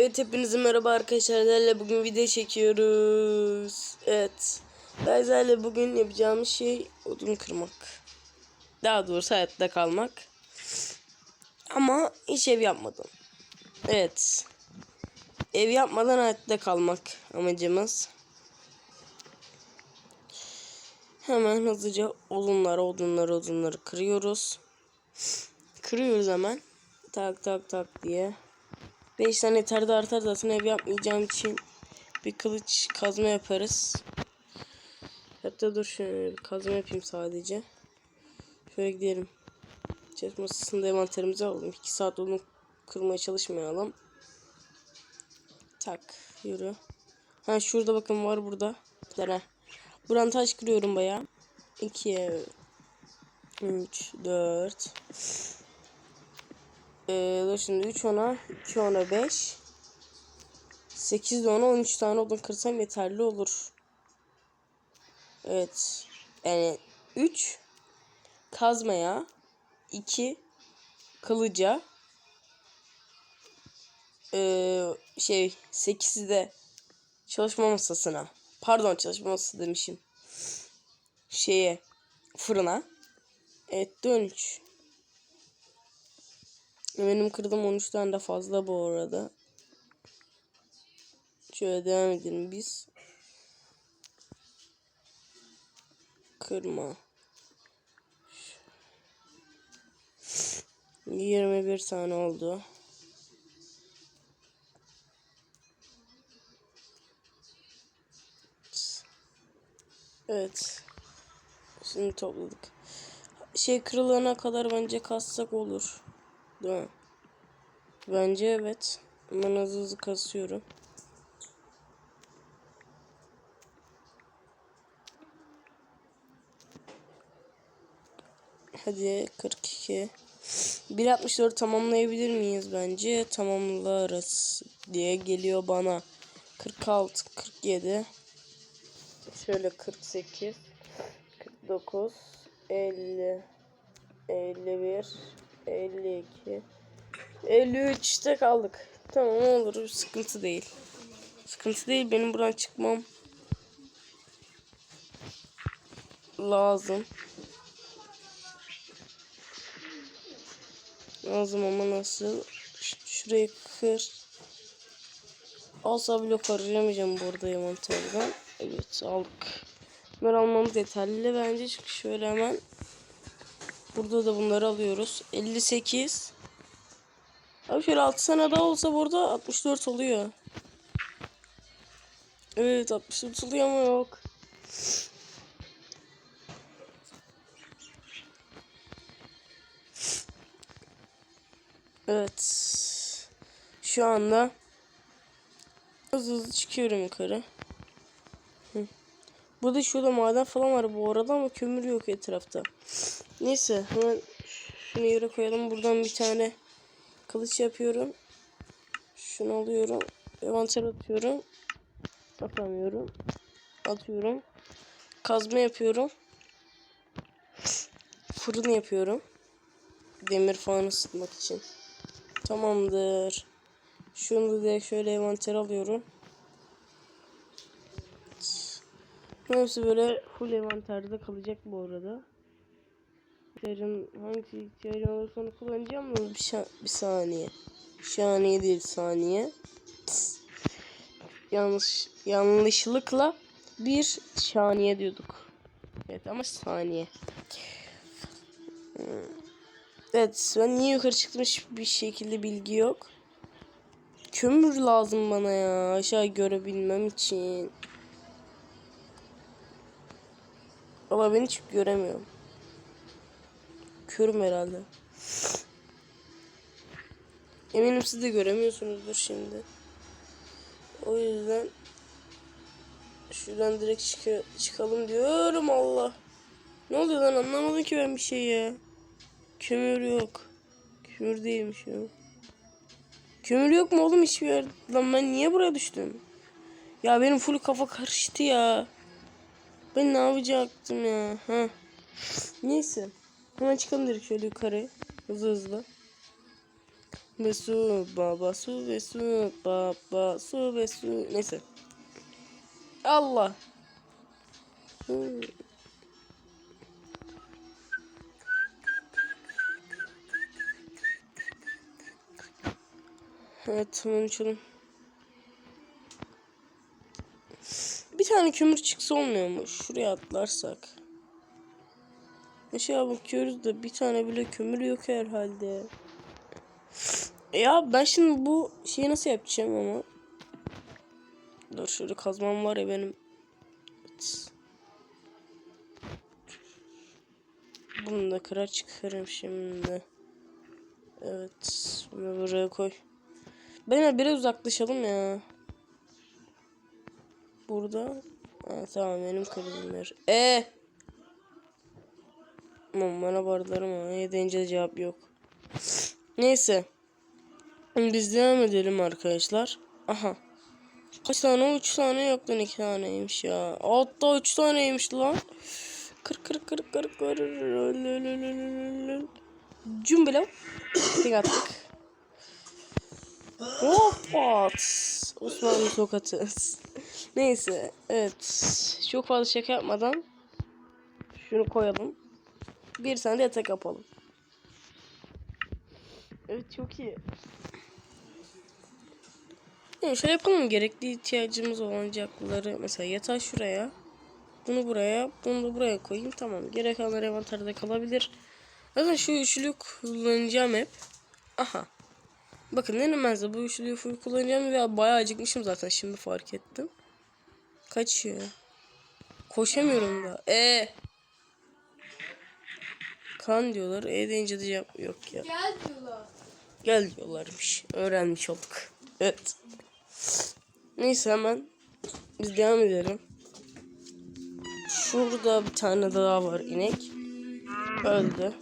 Evet hepinize merhaba arkadaşlar. Sizlerle bugün video çekiyoruz. Evet. Ben sizlerle bugün yapacağımız şey odun kırmak. Daha doğrusu hayatta kalmak. Ama hiç ev yapmadım. Evet. Ev yapmadan hayatta kalmak amacımız. Hemen hızlıca odunları, odunları, odunları kırıyoruz. Kırıyoruz hemen. Tak tak tak diye. 5 tane de artar zaten ev yapmayacağım için bir kılıç kazma yaparız. Hatta dur şöyle bir kazma yapayım sadece. Şöyle gidelim. Chest masasında envanterimizi alalım. 2 saat onu kırmaya çalışmayalım. Tak yürü. Ha şurada bakın var burada. Dene. Buran taş kırıyorum baya. 2 3 4 ee, şimdi 3 ona 2 ona 5 8 de ona 13 tane odun kırsam yeterli olur. Evet. Yani 3 kazmaya. 2 kılıca. Ee, şey 8'i de çalışma masasına. Pardon çalışma masası demişim. Şeye fırına. Evet 13 benim kırdım 13 tane de fazla bu arada. Şöyle devam edelim biz. Kırma. 21 tane oldu. Evet. Şimdi topladık. Şey kırılana kadar bence kassak olur. Değil? Bence evet. Ben hızlı hızlı kasıyorum. Hadi 42. 1.64 tamamlayabilir miyiz bence? Tamamlarız diye geliyor bana. 46, 47. Şöyle 48, 49, 50, 51, 52 53'te kaldık. Tamam olur sıkıntı değil. Sıkıntı değil benim buradan çıkmam lazım. Lazım ama nasıl? Ş şurayı kır. Alsa blok harcayamayacağım burada envanterden. Evet aldık. Bunları almamız yeterli bence çünkü şöyle hemen Burada da bunları alıyoruz. 58. Abi şöyle 6 tane daha olsa burada 64 oluyor. Evet 64 oluyor ama yok. Evet. Şu anda hızlı hızlı çıkıyorum yukarı. Hı. Burada şurada maden falan var bu arada ama kömür yok etrafta. Neyse hemen şunu yere koyalım. Buradan bir tane kılıç yapıyorum. Şunu alıyorum. Envanter atıyorum. Atamıyorum. Atıyorum. Kazma yapıyorum. Fırın yapıyorum. Demir falan ısıtmak için. Tamamdır. Şunu da şöyle envanter alıyorum. Hepsi böyle full envanterde kalacak bu arada. İhtiyacım hangisi ihtiyacım olursa onu kullanacağım mı? Bir, bir saniye. Saniye değil saniye. Yanlış yanlışlıkla bir saniye diyorduk. Evet ama saniye. Evet ben niye yukarı çıktım hiçbir şekilde bilgi yok. Kömür lazım bana ya aşağı görebilmem için. Ama ben hiç göremiyorum. Körüm herhalde. Eminim siz de göremiyorsunuzdur şimdi. O yüzden şuradan direkt çık çıkalım diyorum Allah. Ne oluyor lan anlamadım ki ben bir şey ya. Kömür yok. Kömür değilmiş ya. Kömür yok mu oğlum hiçbir yerde? Lan ben niye buraya düştüm? Ya benim full kafa karıştı ya. Ben ne yapacaktım ya? Ha. Neyse. Hemen çıkalım direkt şöyle yukarı. Hızlı hızlı. ve su baba su ve su baba su ve su neyse. Allah. Hı. Evet hemen uçalım. Bir tane kömür çıksa olmuyor mu? Şuraya atlarsak. Aşağı bakıyoruz da bir tane bile kömür yok herhalde. Ya ben şimdi bu şeyi nasıl yapacağım ama. Dur şöyle kazmam var ya benim. Bunu da kırar çıkarım şimdi. Evet. Bunu buraya koy. Ben biraz uzaklaşalım ya. Burada. Ha, tamam benim kırdığım yer. Eee. Aman bana barlarım ama yedince cevap yok. Neyse. Biz devam edelim arkadaşlar. Aha. Kaç tane? Üç tane yok lan iki taneymiş ya. Hatta üç taneymiş lan. Kır kır kır kır kır. Cumbelo. Tek attık. Hoppat. Osmanlı sokatı. Neyse. Evet. Çok fazla şaka yapmadan şunu koyalım. Bir tane de yatak yapalım. Evet çok iyi. Yani şöyle yapalım. Gerekli ihtiyacımız olacakları mesela yatağı şuraya bunu buraya bunu da buraya koyayım. Tamam gerek kalanlar envanterde kalabilir. Zaten şu üçlü kullanacağım hep. Aha. Bakın denemezdi bu üçlüyü full kullanacağım ve bayağı acıkmışım zaten şimdi fark ettim. Kaçıyor. Koşamıyorum da. E kan diyorlar e deyince de cevap yok ya Gel diyorlar. Gel diyorlarmış. Öğrenmiş olduk. Evet. Neyse hemen biz devam edelim. Şurada bir tane daha var inek. Öldü.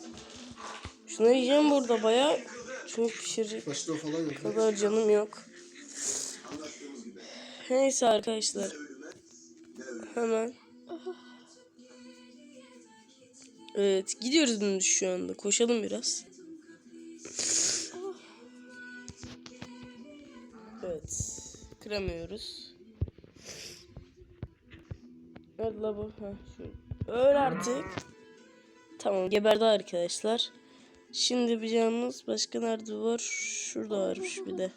Şunu yiyeceğim burada baya. Çünkü pişirecek kadar canım yok. Neyse arkadaşlar. Hemen. Evet gidiyoruz şu anda. Koşalım biraz. Evet. Kıramıyoruz. Nerede la bu? Öl artık. Tamam geberdi arkadaşlar. Şimdi yapacağımız başka nerede var? Şurada varmış bir de.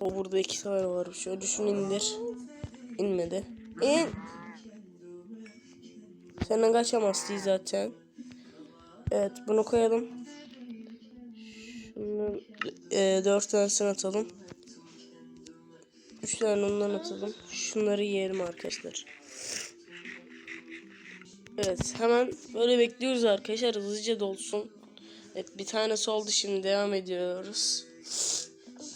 O burada iki tane varmış. Şunu indir. İnmedi. İn. Senden kaçamazsın zaten. Evet bunu koyalım. Şunu e, dört tanesini atalım. Üç tane ondan atalım. Şunları yiyelim arkadaşlar. Evet hemen böyle bekliyoruz arkadaşlar hızlıca dolsun. Evet bir tanesi oldu şimdi devam ediyoruz.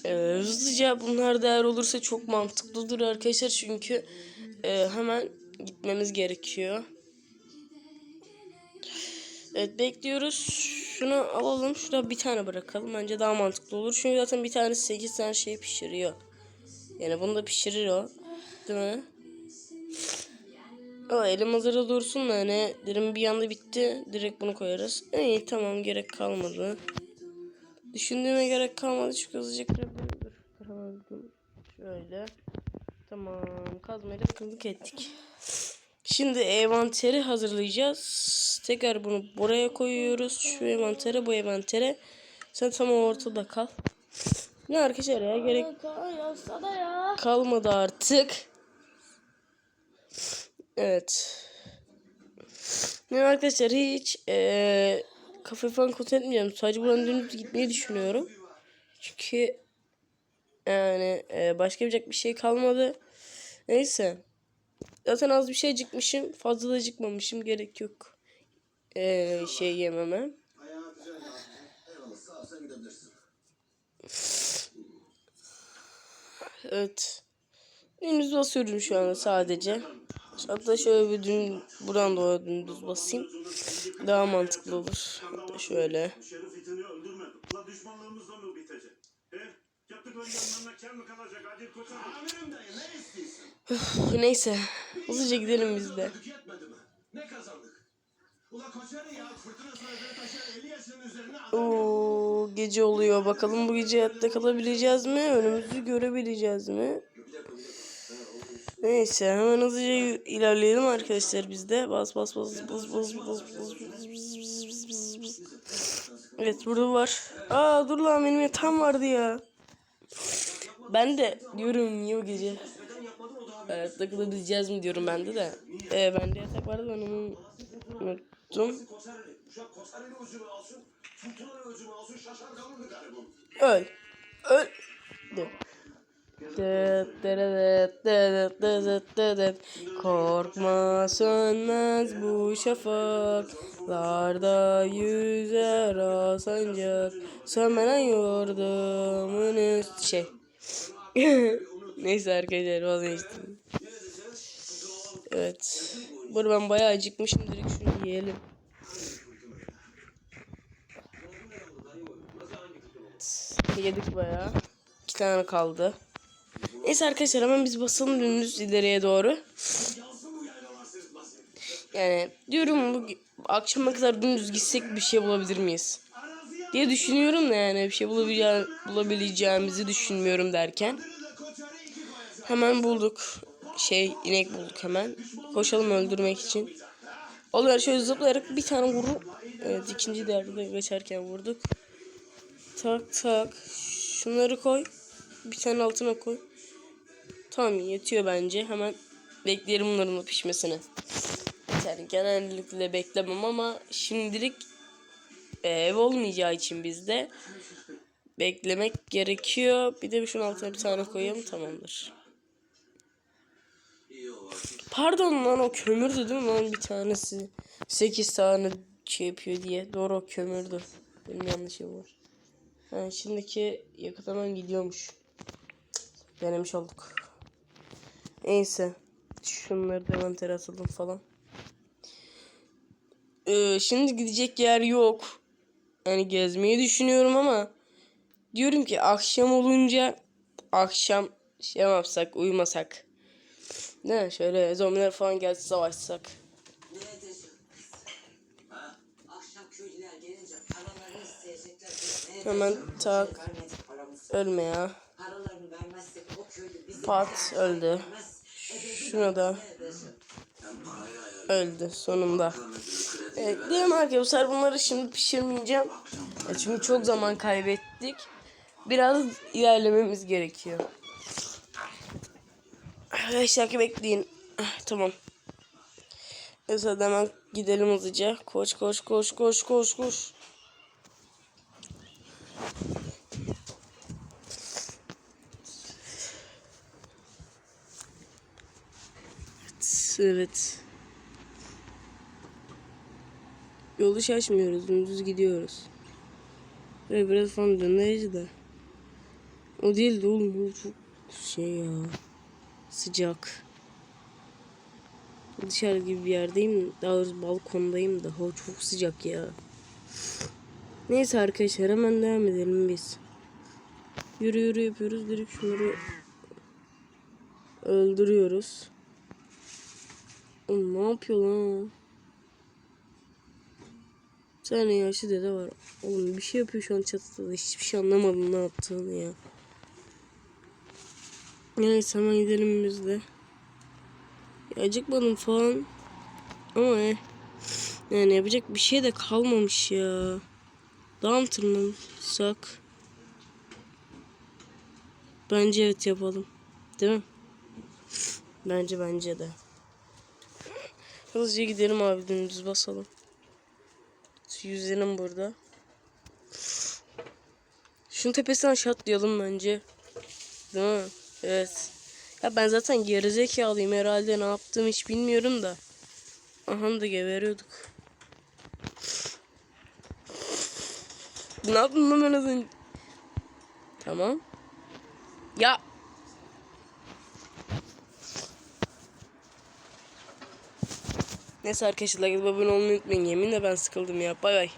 Ee, hızlıca bunlar değer olursa çok mantıklıdır arkadaşlar çünkü e, hemen gitmemiz gerekiyor. Evet bekliyoruz. Şunu alalım. Şurada bir tane bırakalım. Bence daha mantıklı olur. Çünkü zaten bir tanesi 8 tane şey pişiriyor. Yani bunu da pişirir o. Değil mi? Ama elim hazırda dursun da hani derim bir anda bitti. Direkt bunu koyarız. İyi tamam gerek kalmadı. Düşündüğüme gerek kalmadı çünkü hızlıca kırabilirim. Kıramadım. Şöyle. Tamam kazmayla kırdık ettik. Şimdi envanteri hazırlayacağız. Tekrar bunu buraya koyuyoruz. Şu envantere bu envantere. Sen tam ortada kal. Ne arkadaşlar ya gerek kalmadı artık. Evet. Ne arkadaşlar hiç eee kafe falan kontrol etmeyeceğim. Sadece buradan dönüp gitmeyi düşünüyorum. Çünkü yani eee, başka yapacak bir şey kalmadı. Neyse. Zaten az bir şey acıkmışım. Fazla da acıkmamışım. Gerek yok. Eee, şey yememe. Evet. Dümdüz basıyorum şu anda sadece. Hatta şöyle bir düğüm buradan doğru dümdüz basayım. Daha mantıklı olur. Hatta şöyle. Neyse. Hızlıca gidelim biz de. Oo, gece oluyor. Bakalım bu gece hayatta kalabileceğiz mi? Önümüzü görebileceğiz mi? Neyse hemen hızlıca ilerleyelim arkadaşlar biz de. Bas bas bas bas bas bas bas bas Evet burada var. Aa dur lan benim yatağım vardı ya. Ben de diyorum niye o gece evet, takılabileceğiz mi diyorum bende de. de. Ee, bende yatak vardı ben onu unuttum. Öl. Öl. De. Korkma sönmez bu şafaklarda yüzer asancak sönmeden yurdumun üst şey. Neyse arkadaşlar vazgeçtim. Evet. Burada ben bayağı acıkmışım direkt şunu yiyelim. Yedik bayağı. İki tane kaldı. Neyse arkadaşlar hemen biz basalım dümdüz ileriye doğru. Yani diyorum bu akşama kadar dümdüz gitsek bir şey bulabilir miyiz? Diye düşünüyorum da yani bir şey bulabileceğim, bulabileceğimizi düşünmüyorum derken. Hemen bulduk. Şey inek bulduk hemen. Koşalım öldürmek için. Oluyor şöyle zıplayarak bir tane vurup evet ikinci derde geçerken vurduk. Tak tak. Şunları koy. Bir tane altına koy. Tamam yetiyor bence. Hemen bekleyelim bunların pişmesini. Yani genellikle beklemem ama şimdilik e, ev olmayacağı için bizde beklemek gerekiyor. Bir de şunun altına bir tane koyayım tamamdır. Pardon lan o kömürdü değil mi lan bir tanesi? 8 tane şey yapıyor diye. Doğru o kömürdü. Benim yanlışım var. Ha, şimdiki yakıt hemen gidiyormuş. Denemiş olduk. Neyse. Şunları da hemen atalım falan. Ee, şimdi gidecek yer yok. Yani gezmeyi düşünüyorum ama diyorum ki akşam olunca akşam şey yapsak uyumasak. Ne şöyle zombiler falan gelse savaşsak. Hemen tak. Ölme ya. Pat öldü. Şuna da öldü sonunda. Evet diyelim arkadaşlar bunları şimdi pişirmeyeceğim. Ya çünkü çok zaman kaybettik. Biraz ilerlememiz gerekiyor. Arkadaşlar bekleyin. Ah, Tamam. Mesela hemen gidelim hızlıca. Koş koş koş koş koş koş. Evet. Yolu şaşmıyoruz. Dümdüz gidiyoruz. Ve biraz falan döneriz de. O değil de oğlum. Çok şey ya. Sıcak. Dışarı gibi bir yerdeyim. Daha doğrusu balkondayım da. Hava çok sıcak ya. Neyse arkadaşlar hemen devam edelim biz. Yürü yürü yapıyoruz. Direkt şunları öldürüyoruz. Oğlum ne yapıyor lan? Bir tane yaşlı dede var. Oğlum bir şey yapıyor şu an çatıda da hiçbir şey anlamadım ne yaptığını ya. Neyse hemen gidelim biz de. Ya acıkmadım falan. Ama eh. Yani yapacak bir şey de kalmamış ya. Daha mı tırmansak? Bence evet yapalım. Değil mi? Bence bence de. Hızlıca gidelim abi dümdüz basalım. Yüzelim burada. Şunun tepesinden aşağı atlayalım bence. Değil mi? Evet. Ya ben zaten gerizekalıyım herhalde ne yaptığımı hiç bilmiyorum da. Aha da geberiyorduk. Ne yaptın lan ben az? Tamam. Ya. Neyse arkadaşlar like abone olmayı unutmayın. Yeminle ben sıkıldım ya. Bay bay.